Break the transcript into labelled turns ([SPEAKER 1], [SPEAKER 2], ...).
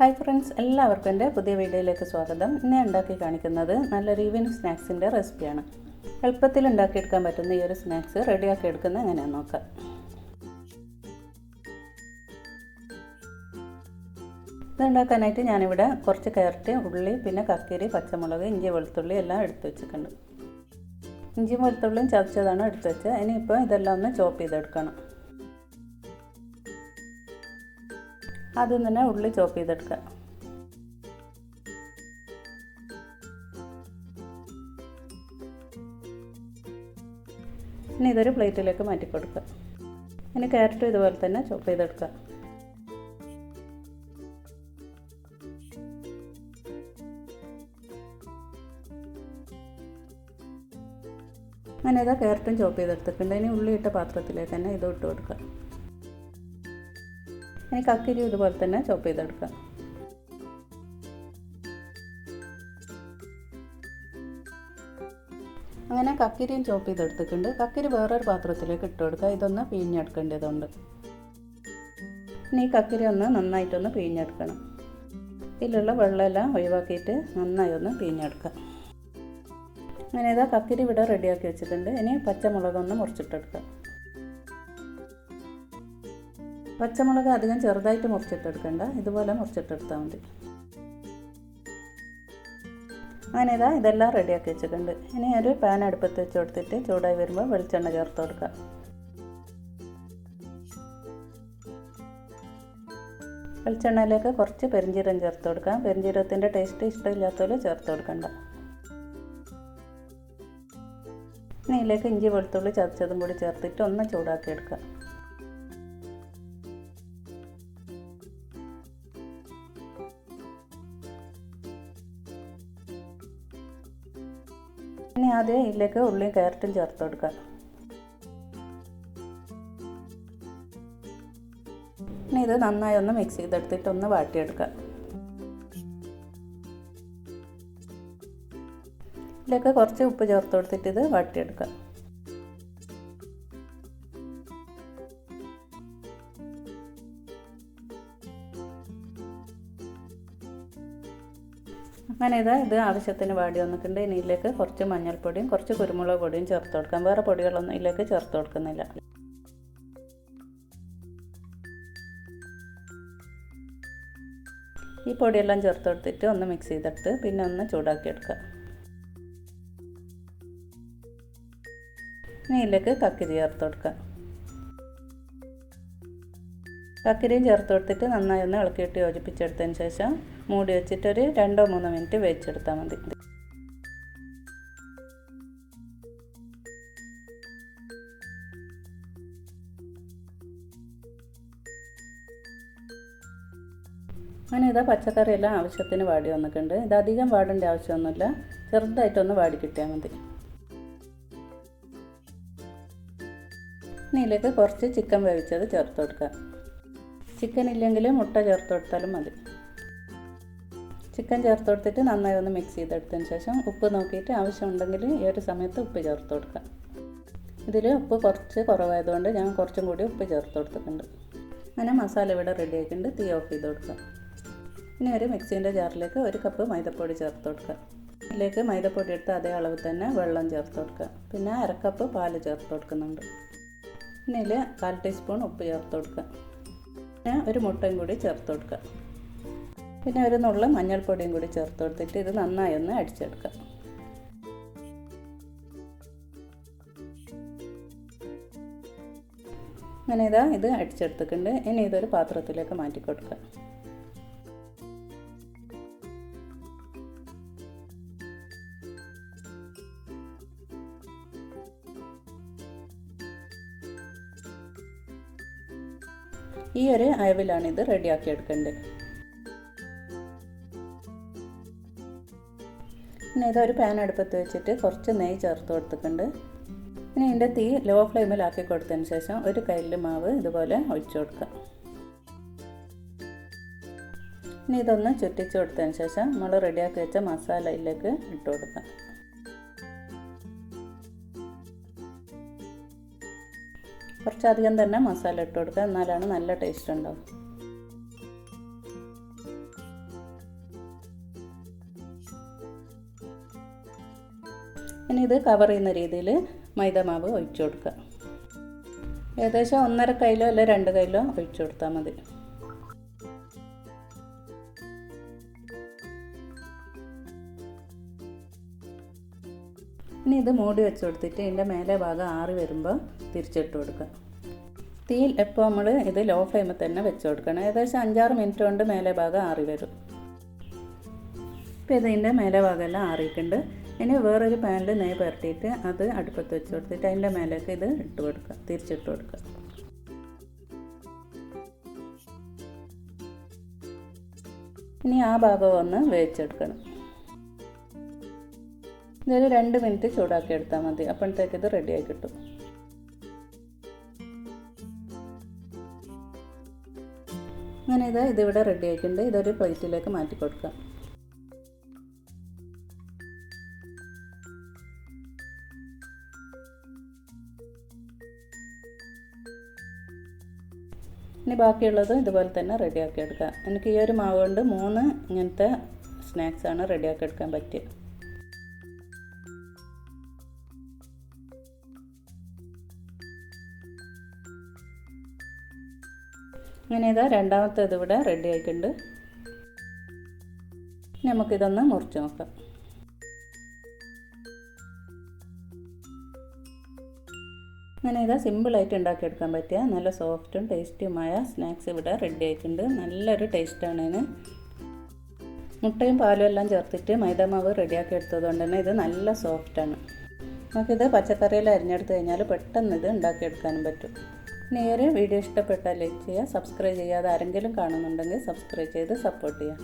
[SPEAKER 1] Hi friends എല്ലാവർക്കും എന്റെ പുതിയ വീഡിയോയിലേക്ക് സ്വാഗതം. ഇന്ന് ഉണ്ടാക്കി കാണിക്കുന്നത് നല്ലൊരു ഈവനിങ് സ്നാക്സിന്റെ റെസിപ്പിയാണ് എളുപ്പത്തിൽ ഉണ്ടാക്കിയെടുക്കാൻ പറ്റുന്ന ഈ ഒരു സ്നാക്സ് റെഡിയാക്കി എടുക്കുന്നത് എങ്ങനെയാണെന്ന് നോക്കാം. ഇത് ഉണ്ടാക്കാനായിട്ട് ഞാനിവിടെ കുറച്ച് ക്യാരറ്റ് ഉള്ളി പിന്നെ കക്കരി പച്ചമുളക് ഇഞ്ചി വെളുത്തുള്ളി എല്ലാം എടുത്തു വെച്ചിട്ടുണ്ട്. ഇഞ്ചിയും വെളുത്തുള്ളിയും ചതച്ചതാണ് എടുത്തു വെച്ചത്. ഇനിയിപ്പോൾ ഇതെല്ലാം ഒന്ന് ചോപ്പ് ചെയ്തെടുക്കണം. ആദ്യം തന്നെ ഉള്ളി ചോപ്പ് ചെയ്തെടുക്കുക. ഇനി ഇതൊരു പ്ലേറ്റിലേക്ക് മാറ്റി കൊടുക്കുക. ഇനി ക്യാരറ്റും ഇതുപോലെ തന്നെ ചോപ്പ് ചെയ്തെടുക്കുക. അങ്ങനെ ഇതാ ക്യാരറ്റും ചോപ്പ് ചെയ്തെടുത്തിട്ടുണ്ട്. ഇനി ഉള്ളി ഇട്ട പാത്രത്തിലേക്ക് തന്നെ ഇത് ഇട്ട് കൊടുക്കുക. ഇനി കക്കിരി ഇതുപോലെ തന്നെ ചോപ്പ് ചെയ്തെടുക്കാം അങ്ങനെ കക്കിരിയും ചോപ്പ് ചെയ്തെടുത്തിട്ടുണ്ട്. കക്കിരി വേറൊരു പാത്രത്തിലേക്ക് ഇട്ട് കൊടുക്കുക. ഇതൊന്ന് പിഴിഞ്ഞെടുക്കേണ്ടതുണ്ട്. ഇനി ഈ കക്കിരി ഒന്ന് നന്നായിട്ടൊന്ന് പിഴിഞ്ഞെടുക്കണം. ഇതിലുള്ള വെള്ളമെല്ലാം ഒഴിവാക്കിയിട്ട് നന്നായി ഒന്ന് പിഴിഞ്ഞെടുക്കാം അങ്ങനെ ഇതാ കക്കിരി ഇവിടെ റെഡിയാക്കി വെച്ചിട്ടുണ്ട്. ഇനി പച്ചമുളകൊന്ന് മുറിച്ചിട്ടെടുക്കാം പച്ചമുളക് അധികം ചെറുതായിട്ട് മുറിച്ചിട്ടെടുക്കണ്ട. ഇതുപോലെ മുറിച്ചിട്ടെടുത്താൽ മതി. അങ്ങനെ ഇതാ ഇതെല്ലാം റെഡിയാക്കി വെച്ചിട്ടുണ്ട്. ഇനി ഒരു പാൻ അടുപ്പത്ത് വെച്ച് കൊടുത്തിട്ട് ചൂടായി വരുമ്പോൾ വെളിച്ചെണ്ണ ചേർത്ത് കൊടുക്കാം വെളിച്ചെണ്ണയിലേക്ക് കുറച്ച് പെരിഞ്ചീരം ചേർത്ത് കൊടുക്കാം. പെരിഞ്ചീരത്തിന്റെ ടേസ്റ്റ് ഇഷ്ടമില്ലാത്തവർ ചേർത്ത് കൊടുക്കണ്ട. ഇനി ഇതിലേക്ക് ഇഞ്ചി വെളുത്തുള്ളി ചതച്ചതും കൂടി ചേർത്തിട്ട് ഒന്ന് ചൂടാക്കി എടുക്കാം ഇനി ആദ്യം ഇതിലേക്ക് ഉള്ളിയും ക്യാരറ്റും ചേർത്ത് കൊടുക്കുക. ഇനി ഇത് നന്നായി ഒന്ന് മിക്സ് ചെയ്തെടുത്തിട്ട് ഒന്ന് വാട്ടിയെടുക്കുക. ഇതിലേക്ക് കുറച്ച് ഉപ്പ് ചേർത്ത് കൊടുത്തിട്ട് ഇത് വാട്ടിയെടുക്കുക. അങ്ങനെ ഇത് ഇത് ആവശ്യത്തിന് വാടി വന്നിട്ടുണ്ട്. ഇനി ഇതിലേക്ക് കുറച്ച് മഞ്ഞൾപ്പൊടിയും കുറച്ച് കുരുമുളക് പൊടിയും ചേർത്ത് കൊടുക്കാം. വേറെ പൊടികളൊന്നും ഇതിലേക്ക് ചേർത്ത് കൊടുക്കുന്നില്ല. ഈ പൊടിയെല്ലാം ചേർത്ത് കൊടുത്തിട്ട് ഒന്ന് മിക്സ് ചെയ്തിട്ട് പിന്നെ ഒന്ന് ചൂടാക്കി എടുക്കുക. ഇതിലേക്ക് കക്കിരി ചേർത്ത് കൊടുക്കുക. കക്കിരിയും ചേർത്ത് കൊടുത്തിട്ട് നന്നായി ഒന്ന് ഇളക്കിയിട്ട് യോജിപ്പിച്ചെടുത്തതിന് ശേഷം മൂടി വെച്ചിട്ടൊരു രണ്ടോ മൂന്നോ മിനിറ്റ് വേവിച്ചെടുത്താൽ മതി. അങ്ങനെ ഇതാ പച്ചക്കറിയെല്ലാം ആവശ്യത്തിന് വാടി വന്നിട്ടുണ്ട്. ഇത് അധികം വാടേണ്ട ആവശ്യമൊന്നുമില്ല. ചെറുതായിട്ടൊന്ന് വാടി കിട്ടിയാൽ മതി. ഇതിലേക്ക് കുറച്ച് ചിക്കൻ വേവിച്ചത് ചേർത്ത് കൊടുക്കുക ചിക്കൻ ഇല്ലെങ്കിൽ മുട്ട ചേർത്ത് കൊടുത്താലും മതി. ചിക്കൻ ചേർത്ത് കൊടുത്തിട്ട് നന്നായി ഒന്ന് മിക്സ് ചെയ്തെടുത്തതിന് ശേഷം ഉപ്പ് നോക്കിയിട്ട് ആവശ്യമുണ്ടെങ്കിൽ ഈ ഒരു സമയത്ത് ഉപ്പ് ചേർത്ത് കൊടുക്കാം. ഇതിൽ ഉപ്പ് കുറച്ച് കുറവായതുകൊണ്ട് ഞാൻ കുറച്ചും കൂടി ഉപ്പ് ചേർത്ത് കൊടുത്തിട്ടുണ്ട്. അങ്ങനെ മസാല ഇവിടെ റെഡി ആക്കിയിട്ടുണ്ട് തീ ഓഫ് ചെയ്ത് കൊടുക്കുക ഇനി ഒരു മിക്സീന്റെ ജാറിലേക്ക് ഒരു കപ്പ് മൈദപ്പൊടി ചേർത്ത് കൊടുക്കുക ഇതിലേക്ക് മൈദപ്പൊടി എടുത്ത് അതേ അളവിൽ തന്നെ വെള്ളം ചേർത്ത് കൊടുക്കുക പിന്നെ അരക്കപ്പ് പാൽ ചേർത്ത് കൊടുക്കുന്നുണ്ട്. ഇതിൽ കാൽ ടീസ്പൂൺ ഉപ്പ് ചേർത്ത് കൊടുക്കുക പിന്നെ ഒരു മുട്ടയും കൂടി ചേർത്ത് കൊടുക്കുക പിന്നെ ഒരു നുള്ള മഞ്ഞൾപ്പൊടിയും കൂടി ചേർത്ത് കൊടുത്തിട്ട് ഇത് നന്നായി ഒന്ന് അടിച്ചെടുക്കാം. അങ്ങനെ ഇതാ ഇത് അടിച്ചെടുത്തിട്ടുണ്ട്. ഇനി ഇതൊരു പാത്രത്തിലേക്ക് മാറ്റി കൊടുക്കുക ഈ ഒരു അയവിലാണ് ഇത് റെഡിയാക്കി എടുക്കേണ്ടത്. പിന്നെ ഇതൊരു പാൻ അടുപ്പത്ത് വെച്ചിട്ട് കുറച്ച് നെയ്യ് ചേർത്ത് കൊടുത്തിട്ടുണ്ട്. പിന്നെ ഇതിന്റെ തീ ലോ ഫ്ലെയിമിലാക്കി കൊടുത്തതിന് ശേഷം ഒരു കയ്യിൽ മാവ് ഇതുപോലെ ഒഴിച്ചു കൊടുക്കുക. ഇനി ഇതൊന്ന് ചുറ്റിച്ച് കൊടുത്തതിന് ശേഷം നമ്മൾ റെഡിയാക്കി വെച്ച മസാലയിലേക്ക് ഇട്ട് കൊടുക്കാം കുറച്ചധികം തന്നെ മസാല ഇട്ട് കൊടുക്കുക. എന്നാലാണ് നല്ല ടേസ്റ്റ് ഉണ്ടാവും ഇനി ഇത് കവർ ചെയ്യുന്ന രീതിയിൽ മൈദ മാവ് ഒഴിച്ചു കൊടുക്കുക. ഏകദേശം ഒന്നര കൈലോ അല്ലെ രണ്ട് കൈലോ ഒഴിച്ചു കൊടുത്താൽ മതി. ഇനി ഇത് മൂടി വെച്ച് കൊടുത്തിട്ട് ഇതിന്റെ മേലെ ഭാഗം ആറി വരുമ്പോൾ തിരിച്ചിട്ട് കൊടുക്കുക. തീയിൽ എപ്പോൾ നമ്മൾ ഇത് ലോ ഫ്ലെയിമിൽ തന്നെ വെച്ച് കൊടുക്കണം. ഏകദേശം അഞ്ചാറ് മിനിറ്റ് കൊണ്ട് മേലെ ഭാഗം ആറി വരും. ഇപ്പോൾ ഇതിന്റെ മേലെ ഭാഗമെല്ലാം ആറിയിട്ടുണ്ട്. ഇനി വേറൊരു പാനിൽ നെയ്യ് പരട്ടിയിട്ട് അത് അടുപ്പത്ത് വെച്ച് കൊടുത്തിട്ട് അതിന്റെ മേലേക്ക് ഇത് ഇട്ട് കൊടുക്കുക തിരിച്ചിട്ട് കൊടുക്കുക. ഇനി ആ ഭാഗം ഒന്ന് വേവിച്ചെടുക്കണം. ഇതൊരു രണ്ട് മിനിറ്റ് ചൂടാക്കി എടുത്താൽ മതി അപ്പോഴത്തേക്ക് ഇത് റെഡിയായി കിട്ടും. അങ്ങനെ ഇത് ഇതിവിടെ റെഡി ആയിട്ടുണ്ട് ഇതൊരു പ്ലേറ്റിലേക്ക് മാറ്റി കൊടുക്കാം ഇനി ബാക്കിയുള്ളത് ഇതുപോലെ തന്നെ റെഡിയാക്കി എടുക്കാം എനിക്ക് ഈ ഒരു മാവ് കൊണ്ട് മൂന്ന് ഇങ്ങനത്തെ സ്നാക്സാണ് റെഡിയാക്കി എടുക്കാൻ പറ്റിയത്. ഇങ്ങനെ ഇതാ രണ്ടാമത്തേത് ഇവിടെ റെഡി ആയിട്ടുണ്ട്. നമുക്കിതൊന്ന് മുറിച്ച് നോക്കാം. അങ്ങനെ ഇതാ സിമ്പിളായിട്ട് ഉണ്ടാക്കിയെടുക്കാൻ പറ്റിയ നല്ല സോഫ്റ്റും ടേസ്റ്റിയുമായ സ്നാക്സ് ഇവിടെ റെഡി ആയിട്ടുണ്ട്. നല്ലൊരു ടേസ്റ്റാണ് ഇതിന് മുട്ടയും പാലും എല്ലാം ചേർത്തിട്ട് മൈദാമാവ് റെഡിയാക്കി എടുത്തതുകൊണ്ട് തന്നെ ഇത് നല്ല സോഫ്റ്റാണ് നമുക്കിത് പച്ചക്കറിയിൽ അരിഞ്ഞെടുത്ത് കഴിഞ്ഞാൽ പെട്ടെന്ന് ഇത് ഉണ്ടാക്കിയെടുക്കാനും പറ്റും. ഇനി വീഡിയോ ഇഷ്ടപ്പെട്ടാൽ ലൈക്ക് ചെയ്യുക സബ്സ്ക്രൈബ് ചെയ്യാതെ ആരെങ്കിലും കാണുന്നുണ്ടെങ്കിൽ സബ്സ്ക്രൈബ് ചെയ്ത് സപ്പോർട്ട് ചെയ്യുക.